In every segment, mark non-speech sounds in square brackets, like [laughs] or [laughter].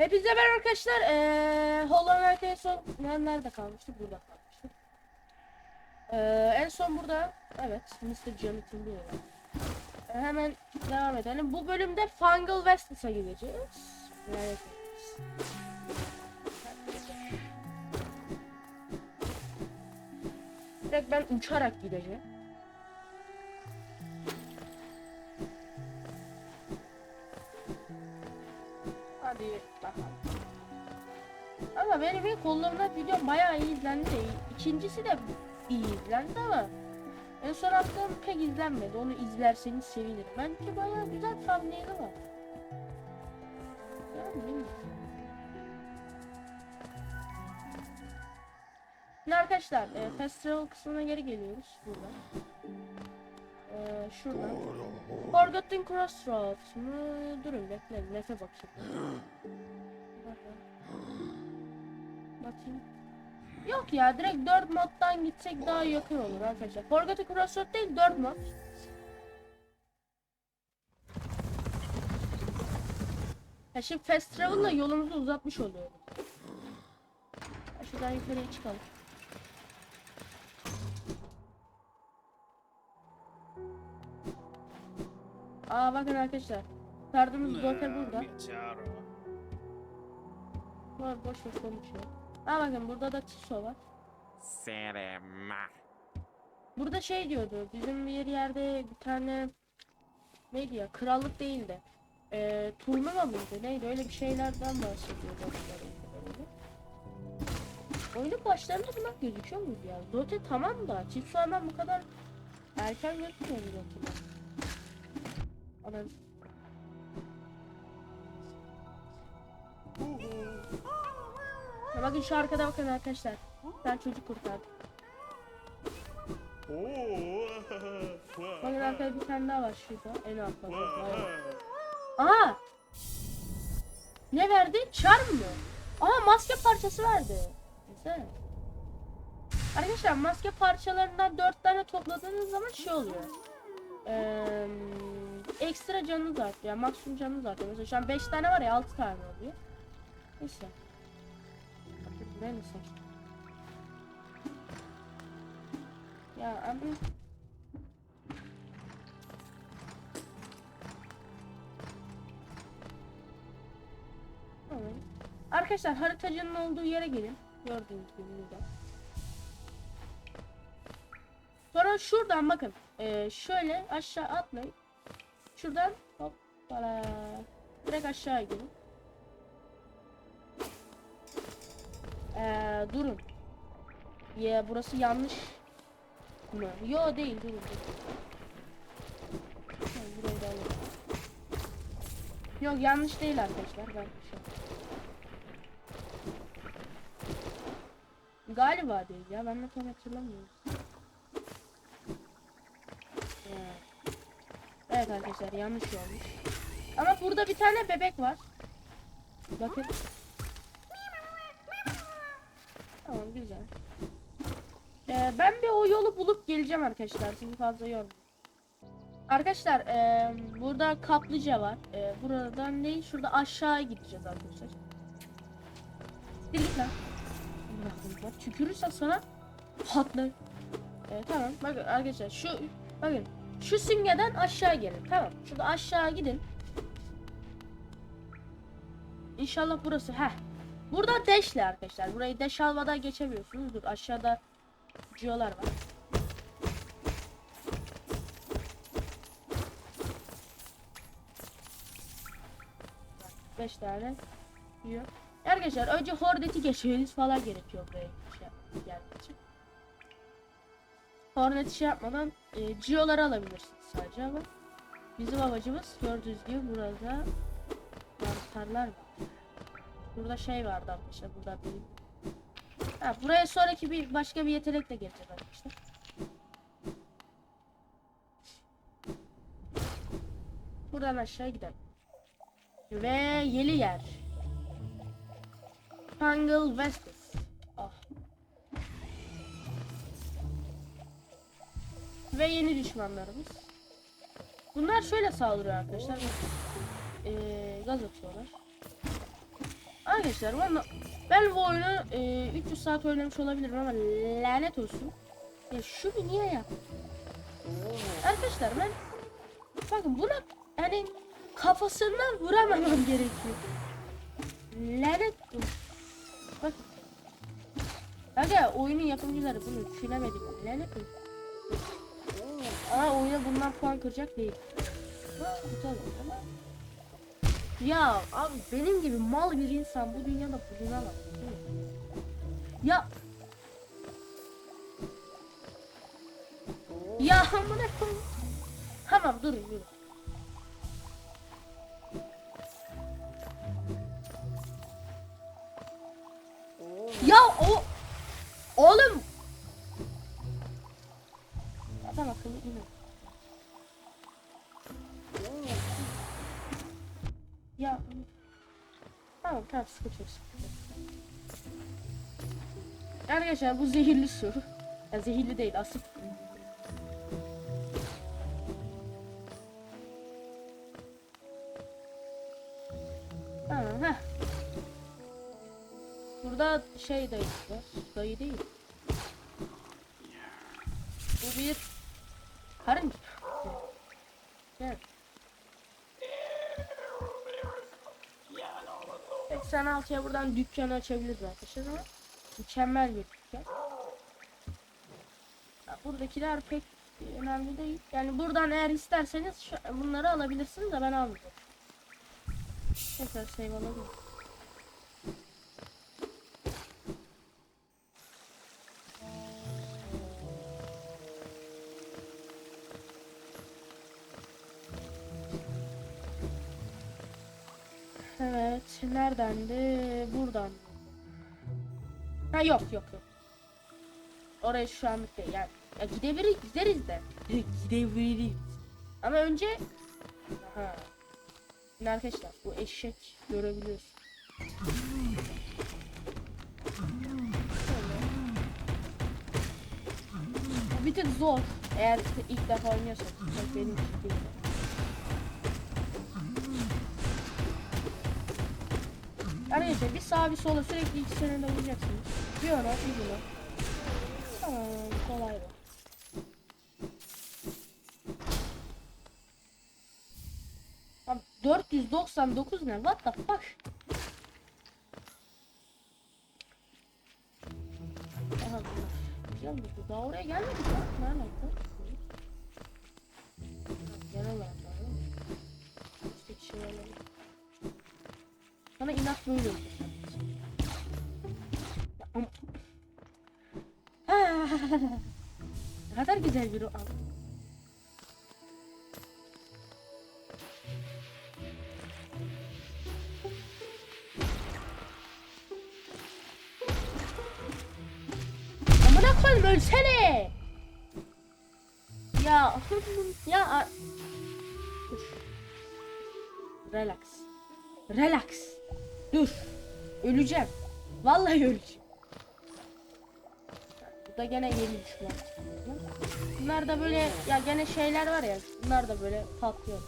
Hepinize merhaba arkadaşlar. Ee, Hollow en son ne- nerede kalmıştık? Burada kalmıştık. Ee, en son burada evet Mr. Jonathan diyor. Ee, hemen devam edelim. Bu bölümde Fungal Westless'a gideceğiz. Evet. Direkt ben uçarak gideceğim. Bakalım. Ama benim ilk kollarımda videom bayağı iyi izlendi. İkincisi de iyi izlendi ama en son attığım pek izlenmedi. Onu izlerseniz sevinirim. Bence bayağı güzel thumbnail'i var. Yani arkadaşlar e, festival kısmına geri geliyoruz buradan. E, şuradan. Forgotten Crossroads mı? Durun bekleyin. Nefe bakayım. Bakayım. Yok ya direkt 4 moddan gitsek daha yakın olur arkadaşlar. Forgotten Crossroads değil 4 mod. Ya şimdi Fast Travel'la yolumuzu uzatmış oluyoruz. Şuradan yukarıya çıkalım. Aa bakın arkadaşlar. Kardımız Joker burada. Var boş boş konuşuyor. Aa bakın burada da Tiso var. Serema. Burada şey diyordu. Bizim bir yerde bir tane neydi ya? Krallık değildi. Eee turnuva mıydı? Neydi? Öyle bir şeylerden bahsediyordu. Oyunun başlarında bunlar gözüküyor muydu ya? Zote tamam da Tiso hemen bu kadar erken gözükmüyor mu Zote'den? Anam. Ya bakın şu arkada bakın arkadaşlar. Ben çocuk kurtardım. Bakın arkada bir tane daha var şurada. En altta. Aa! Ne verdi? Charm mı? Aa maske parçası verdi. Güzel. Arkadaşlar maske parçalarından 4 tane topladığınız zaman şey oluyor. Ee, ekstra canınız artıyor. Yani maksimum canınız artıyor. Mesela şu an 5 tane var ya 6 tane oluyor. Neyse. Neyse. Ya abi. Tamam. Arkadaşlar haritacının olduğu yere gelin. Gördüğünüz gibi burada. Sonra şuradan bakın. Ee, şöyle aşağı atlayın. Şuradan hop para. Direkt aşağı gelin. Ee, durun. Ya burası yanlış mı? Yo değil durun. durun. Yok yanlış değil arkadaşlar. Ben şey. Galiba değil ya. Ben de tam hatırlamıyorum. Evet. Evet arkadaşlar yanlış olmuş. Ama burada bir tane bebek var. Bakın. Tamam güzel. Ee, ben bir o yolu bulup geleceğim arkadaşlar. Sizi fazla yormayayım. Arkadaşlar ee, burada kaplıca var. Ee, buradan değil şurada aşağıya gideceğiz arkadaşlar. Git lan. Tükürürsen sana patlar. Ee, tamam bakın arkadaşlar şu bakın şu simgeden aşağı gelin tamam. Şurada aşağı gidin. İnşallah burası. Heh. Burada dash'le arkadaşlar. Burayı dash almadan geçemiyorsunuz. Dur aşağıda Geo'lar var. Beş tane diyor. Arkadaşlar önce Hornet'i geçmeniz falan gerekiyor buraya şey. Hornet şey yapmadan e, Geo'ları alabilirsiniz sadece ama bizim amacımız gördüğünüz gibi burada mantarlar var. Burada şey vardı arkadaşlar burada bir Ha, buraya sonraki bir başka bir yetenekle gelecek arkadaşlar. Buradan aşağı gidelim. Ve yeni yer. Fungal Westis. Ve yeni düşmanlarımız. Bunlar şöyle saldırıyor arkadaşlar. Ee, gaz atıyorlar. Arkadaşlar ben, ben bu oyunu e, 300 saat oynamış olabilirim ama lanet olsun. Ya şunu niye yaptım? Arkadaşlar ben bakın buna yani kafasından vuramamam gerekiyor. Lanet olsun. Bakın. Aga oyunun yapımcıları bunu düşünemedi. Lanet olsun. Ama oyuna bundan puan kıracak değil. Oldu ama ya abi benim gibi mal bir insan bu dünyada bulunamaz. Ya Ya amına koyayım. Tamam durun durun. Ya o oğlum sıkıntı yok sıkıntı yok. Arkadaşlar bu zehirli su. Ya zehirli değil asit. Tamam. Burada şey dayı var. Dayı değil. Bu bir karınca. Evet. 86'ya buradan dükkanı açabiliriz arkadaşlar ama mükemmel bir dükkan. Ya buradakiler pek önemli değil. Yani buradan eğer isterseniz bunları alabilirsiniz de ben almayacağım. Tekrar save alalım. Yok yok yok. Oraya şu anlık değil yani. Ya gidebiliriz, gideriz de. Gidebiliriz. Ama önce... Aha. Şimdi arkadaşlar bu eşek görebiliyorsun. Bir tık zor. Eğer ilk defa oynuyorsanız. Bak benim için değil. Arkadaşlar bir sağa bir sola sürekli ikisini de vuracaksınız. Bir ona bir buna. Tamam kolay bu. Abi 499 ne? What the fuck? Aha bu? Daha oraya gelmedik lan. Ne alaka? Genel Bana inat am- [laughs] ne kadar güzel bir an. Amına koyayım ölsene. Ya [laughs] ya. Relax. Relax. Dur. Öleceğim. Vallahi öleceğim. Burada gene yeni düşman. Bunlar da böyle ya gene şeyler var ya. Bunlar da böyle patlıyor.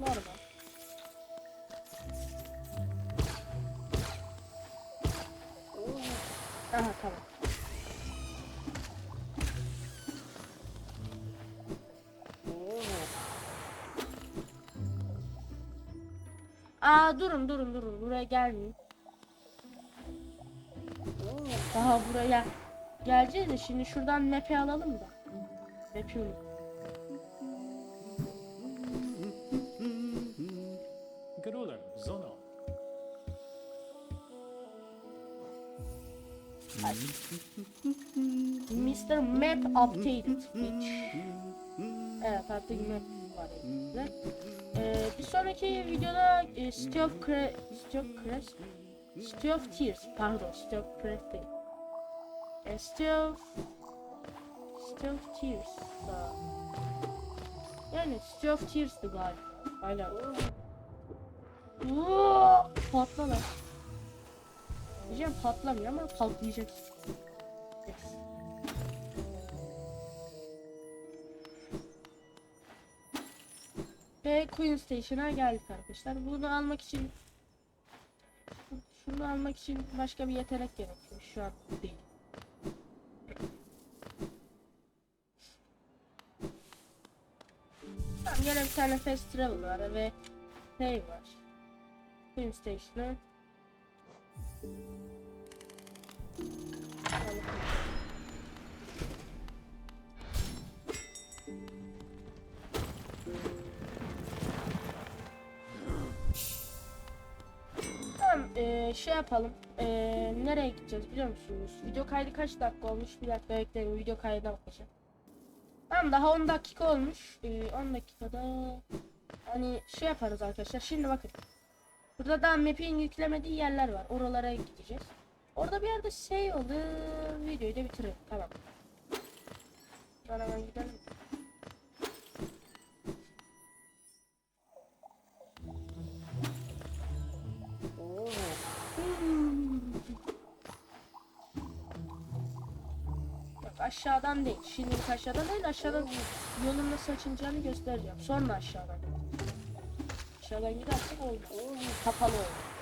Da. Aha tamam. Aa durun durun durun buraya gelmeyin. Daha buraya geleceğiz de şimdi şuradan map'i alalım da. Map'i unut. Grooler, Zono. Mr. Map Updated Which Evet artık map var. Ee, bir sonraki videoda e, City of Cre City of Crest City of Tears pardon City of Crest değil. E, City of City of Tears da. Yani City of Tears'tı galiba. Hala. Oo, patla lan. Diyeceğim patlamıyor ama patlayacak. Ve Queen Station'a geldik arkadaşlar. Bunu almak için şunu almak için başka bir yetenek gerekiyor. Şu an değil. Tamam gene bir tane fast travel var ve şey var. Queen Station'a. Şey yapalım. Eee, nereye gideceğiz biliyor musunuz? Video kaydı kaç dakika olmuş? Bir dakika bekleyin video kaydına bakacağım. Tamam daha 10 dakika olmuş. Eee, 10 dakikada hani şey yaparız arkadaşlar. Şimdi bakın. Burada daha map'in yüklemediği yerler var. Oralara gideceğiz. Orada bir yerde şey oldu. Videoyu da bitirelim. Tamam. Sonra hemen gidelim. Aşağıdan değil. Şimdilik aşağıdan değil. Aşağıdan yolun nasıl açılacağını göstereceğim. Sonra aşağıdan. Aşağıdan gidersek olmaz. Kapalı olur.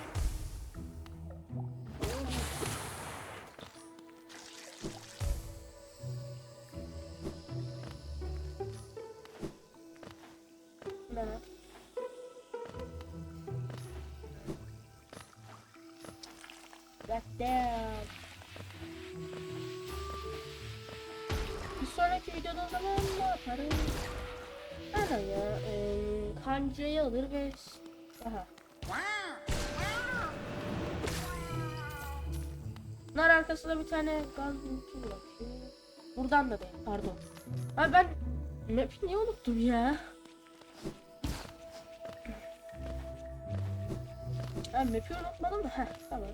God damn. Sonraki videoda o zaman ne yaparım? Ana ya, e, kancayı alır ve aha. Nar arkasında bir tane gaz bulutу bırakıyor. Buradan da değil, pardon. Abi ben map'i niye unuttum ya? Ben map'i unutmadım da, heh tamam.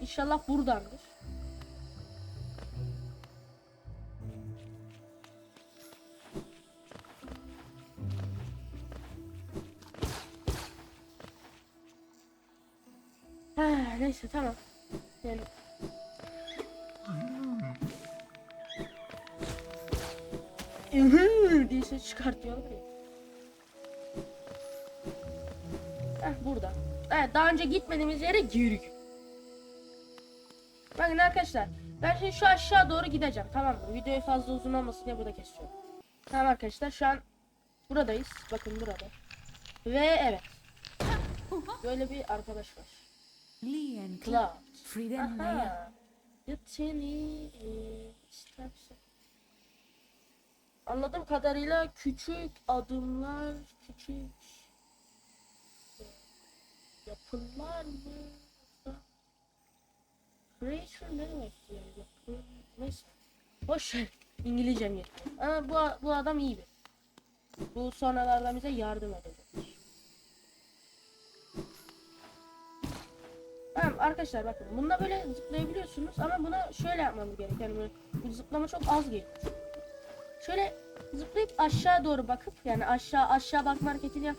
İnşallah buradandır. Neyse tamam. Yani... Diye ses çıkartıyor ki. Heh burada. Evet daha önce gitmediğimiz yere girdik. Bakın arkadaşlar. Ben şimdi şu aşağı doğru gideceğim. Tamam mı? Videoyu fazla uzun olmasın diye burada kesiyorum. Tamam arkadaşlar şu an buradayız. Bakın burada. Ve evet. Böyle bir arkadaş var. Lee and Maya. Aha. Yatini istersen. Anladığım kadarıyla küçük adımlar, küçük e, yapılar mı? Creature ne demek yani? Yapı, neyse. Boş ver. İngilizcem yetmiyor. Ama bu, bu adam iyi bir. Bu sonralardan bize yardım edecek. Tamam arkadaşlar bakın bunda böyle zıplayabiliyorsunuz ama buna şöyle yapmamız gerekiyor. Yani böyle bu zıplama çok az geliyor. Şöyle zıplayıp aşağı doğru bakıp yani aşağı aşağı bakma hareketini yap.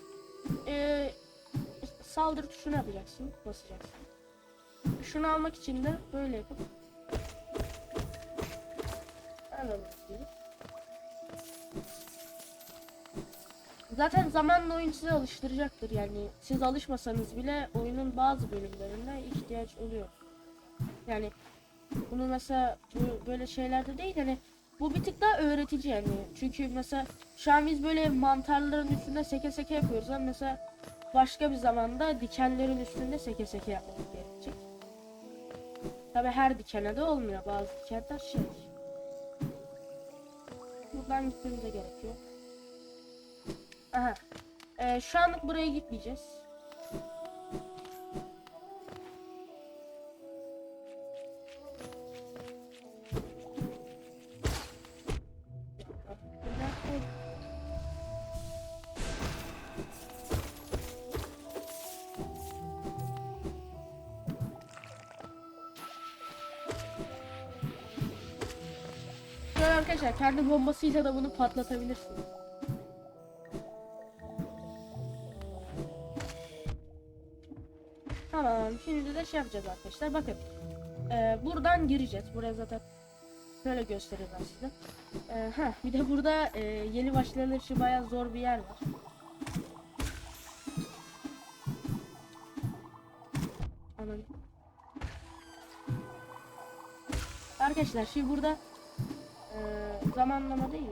Ee, saldırı tuşuna yapacaksın, basacaksın. Şunu almak için de böyle yapıp Anladınız. Zaten zamanla oyun size alıştıracaktır yani siz alışmasanız bile oyunun bazı bölümlerinde ihtiyaç oluyor. Yani bunu mesela bu böyle şeylerde değil hani bu bir tık daha öğretici yani. Çünkü mesela şu an biz böyle mantarların üstünde seke seke yapıyoruz ama mesela başka bir zamanda dikenlerin üstünde seke seke yapmamız gerekecek. Tabi her dikene de olmuyor. Bazı dikenler şey. Buradan gitmemize gerekiyor. Aha. Ee, şu anlık buraya gitmeyeceğiz. Arkadaşlar kendi bombasıyla da bunu patlatabilirsiniz. şey yapacağız arkadaşlar. Bakın. E, buradan gireceğiz. Buraya zaten şöyle göstereyim ben size. E, heh, bir de burada e, yeni başlayanlar için bayağı zor bir yer var. Anladım. Arkadaşlar şimdi burada e, zamanlama değil mi?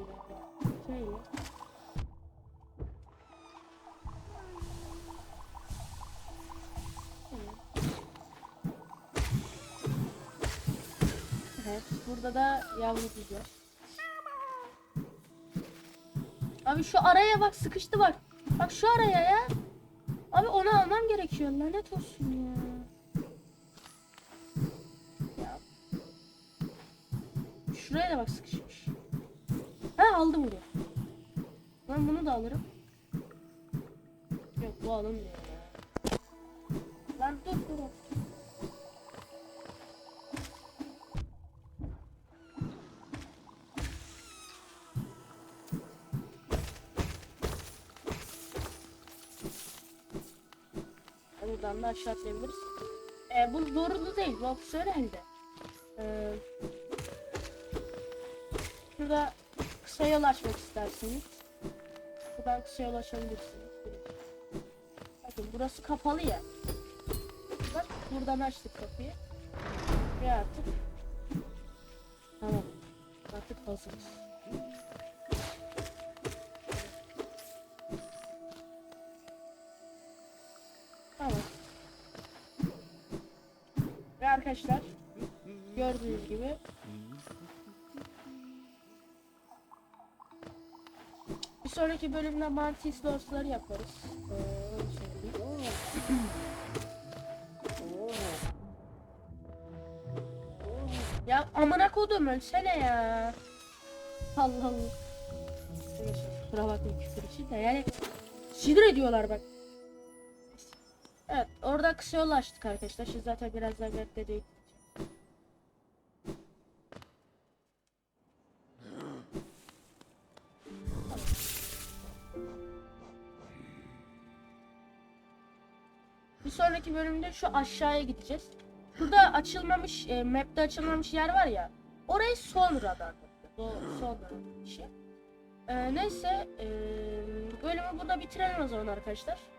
Evet, burada da yavru güzel. Abi şu araya bak sıkıştı bak. Bak şu araya ya. Abi onu almam gerekiyor. Lanet olsun ya. Ya. Şuraya da bak sıkışmış. Ha aldım bunu. Ben bunu da alırım. Yok bu alınmıyor Buradan da aşağı atlayabiliriz. Ee, bu zorunlu değil. Bu opsiyon elde. Ee, şurada kısa yol açmak isterseniz. Buradan kısa yol açabilirsiniz. Bakın burası kapalı ya. Bak buradan açtık kapıyı. Ve artık Tamam. Artık hazırız. Tamam. Ve arkadaşlar gördüğünüz gibi bir sonraki bölümde Mantis Lords'ları yaparız. Ya amına kodum ölsene ya. Allah Allah. Kusura bakmayın küfür için de yani sinir ediyorlar bak. Kısa yol açtık arkadaşlar. Şimdi zaten birazdan bekle değil. Bir sonraki bölümde şu aşağıya gideceğiz. Burada açılmamış, e, map'te açılmamış yer var ya. Orayı sonradan. O sonra bir şey. E, neyse, e, bölümü burada bitirelim o zaman arkadaşlar.